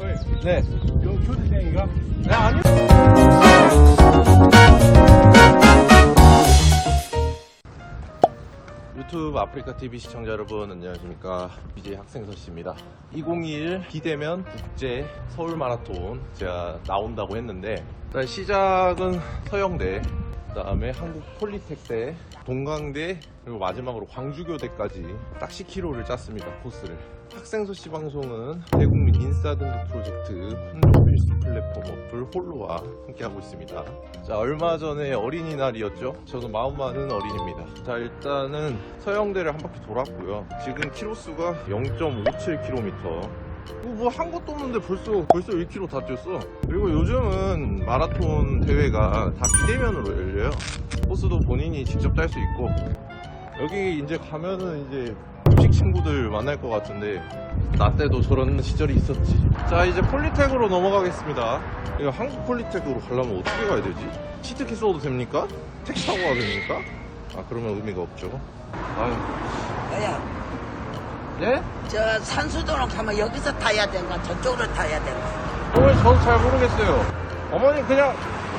네. 요 교대생이가 네, 아니요. 유튜브 아프리카 TV 시청자 여러분 안녕하십니까 BJ 학생서 씨입니다. 2021 비대면 국제 서울 마라톤 제가 나온다고 했는데 일단 시작은 서영대, 그다음에 한국 폴리텍대, 동강대 그리고 마지막으로 광주교대까지 딱 10km를 짰습니다 코스를. 학생서 씨 방송은 대국민 인싸 등급 프로젝트 혼종 필수 플랫폼 어플 홀로와 함께하고 있습니다. 자, 얼마 전에 어린이날이었죠? 저는 마음 많은 어린입니다. 자, 일단은 서영대를 한 바퀴 돌았고요. 지금 키로수가 0.57km. 뭐한 것도 없는데 벌써 벌써 1km 다 뛰었어. 그리고 요즘은 마라톤 대회가 다 비대면으로 열려요. 코스도 본인이 직접 짤 수 있고 여기 이제 가면은 이제 급식 친구들 만날 것 같은데 나 때도 저런 시절이 있었지. 자 이제 폴리텍으로 넘어가겠습니다. 이거 한국 폴리텍으로 가려면 어떻게 가야 되지? 시트키 써도 됩니까? 택시 타고 가야 됩니까? 아 그러면 의미가 없죠. 아유 야, 예? 저 산수도로 가면 여기서 타야 되나 저쪽으로 타야 되나? 어머니 저도 잘 모르겠어요. 어머니 그냥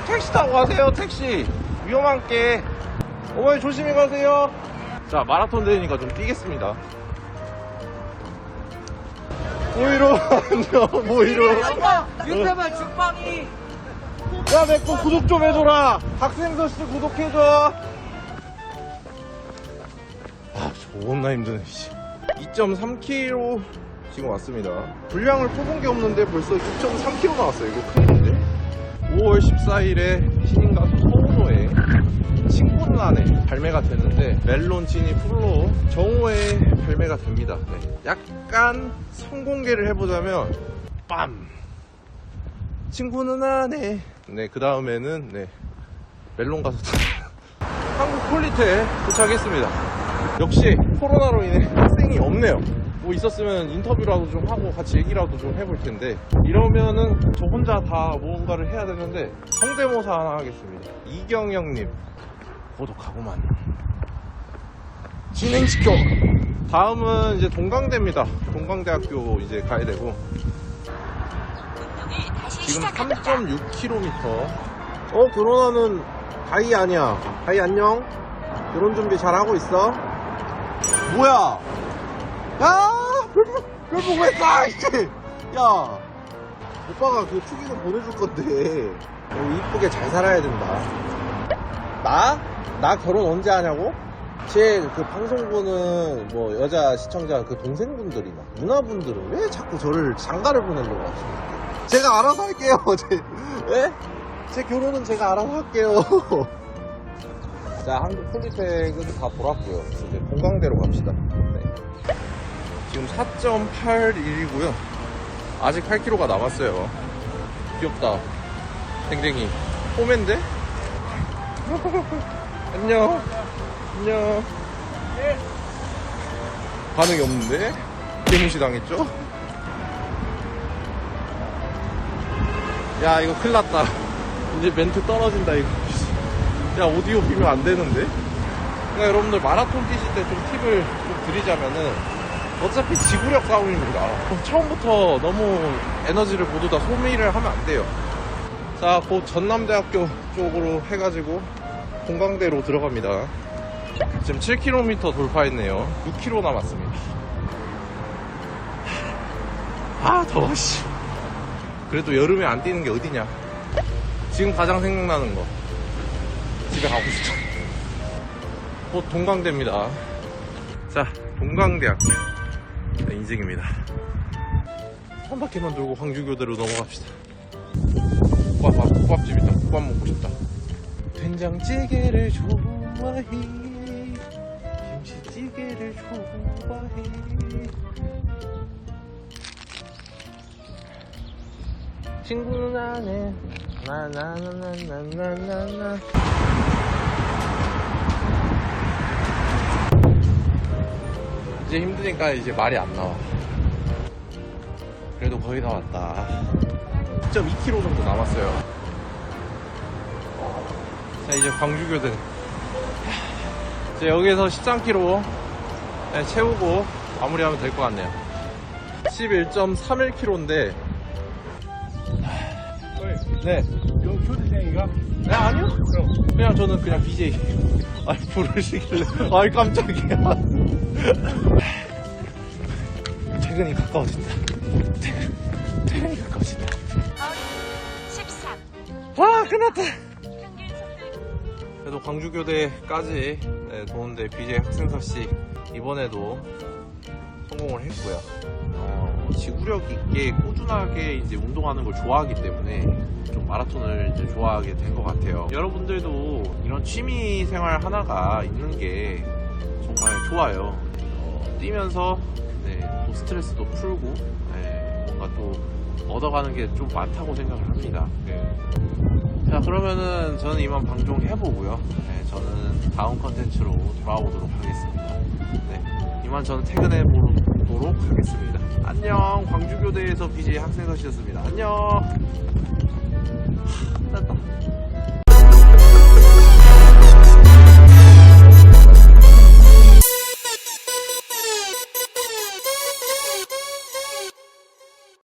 택시 타고 가세요 택시. 위험한 게. 어머니 조심히 가세요. 자 마라톤 대회니까 좀 뛰겠습니다. 뭐이로 안녕 뭐이로. 유튜브 죽방이 야 내 거 구독 좀 해줘라. 학생서 씨 구독해줘. 아 존나 힘드네. 씨. 2.3km 지금 왔습니다. 분량을 뽑은 게 없는데 벌써 2.3km 나왔어요. 이거 큰일인데. 5월 14일에 신인 가수 서운호의 친구는 안에 발매가 됐는데 멜론치니 플로 정호에 발매가 됩니다. 네. 약간 성공개를 해보자면 빰 친구는 안에 네그 다음에는 네 멜론 가수 한국 폴리테 도착했습니다. 역시 코로나로 인해 학생이 없네요. 뭐 있었으면 인터뷰라도 좀 하고 같이 얘기라도 좀 해볼 텐데 이러면은 저 혼자 다 뭔가를 해야 되는데 성대모사 하나 하겠습니다. 이경영님 고독하구만. 진행시켜. 다음은 이제 동강대입니다. 동강대학교 이제 가야 되고 지금 3.6km. 어 결혼하는 다이 아니야. 다이 안녕. 결혼 준비 잘 하고 있어. 뭐야? 야 별풍 왜 쏴? 이제. 야 오빠가 그 축의금 보내줄 건데 어, 이쁘게 잘 살아야 된다. 나? 나 결혼 언제 하냐고? 제 그 방송부는 뭐 여자 시청자 그 동생분들이나 누나분들은 왜 자꾸 저를 장가를 보내려고 하십니까? 제가 알아서 할게요. 제, 예? 제 결혼은 제가 알아서 할게요. 자, 한국 폴리텍은 다 돌았고요. 이제 공강대로 갑시다. 네. 지금 4.81이고요. 아직 8km가 남았어요. 귀엽다. 댕댕이. 홈인데? 안녕. 안녕. 반응이 없는데? 개무시 당했죠? 야, 이거 큰일 났다. 이제 멘트 떨어진다, 이거. 야, 오디오 비면 안 되는데? 그러니까 여러분들 마라톤 뛰실 때 좀 팁을 좀 드리자면은 어차피 지구력 싸움입니다. 처음부터 너무 에너지를 모두 다 소비를 하면 안 돼요. 자, 곧 전남대학교 쪽으로 해가지고 공강대로 들어갑니다. 지금 7km 돌파했네요. 6km 남았습니다. 아, 더워, 씨. 그래도 여름에 안 뛰는 게 어디냐. 지금 가장 생각나는 거. 집에 가고 싶다. 곧 동강대입니다. 자, 동강대학교. 네, 인생입니다. 한 바퀴만 돌고 광주교대로 넘어갑시다. 국밥, 국밥집 있다. 국밥 먹고 싶다. 된장찌개를 좋아해. 김치찌개를 좋아해. 친구는 안 해. 나나나나나나나. 이제 힘드니까 이제 말이 안 나와. 그래도 거의 다 왔다. 2.2km 정도 남았어요. 자, 이제 광주교대. 이제 여기서 13km 채우고 마무리하면 될 것 같네요. 11.31km인데 네. 요 교대생이가? 네, 아니요. 그럼. 그냥 저는 그냥 BJ. 아니, 부르시길래. 아이, 깜짝이야. 퇴근이 가까워진다. 퇴근, 퇴근이 가까워진다. 13. 와, 끝났다. 그래도 광주교대까지 네, 도는데 BJ 학생서씨 이번에도 성공을 했고요. 어, 지구력 있게 꾸준하게 이제 운동하는 걸 좋아하기 때문에 좀 마라톤을 이제 좋아하게 된 것 같아요. 여러분들도 이런 취미 생활 하나가 있는 게 정말 좋아요. 어, 뛰면서 네, 또 스트레스도 풀고 네, 뭔가 또 얻어가는 게 좀 많다고 생각을 합니다. 네. 자 그러면은 저는 이만 방송 해보고요. 네, 저는 다음 컨텐츠로 돌아오도록 하겠습니다. 네, 이만 저는 퇴근해 보도록 하겠습니다. 안녕 광주교대에서 BJ 학생서씨였습니다. 안녕.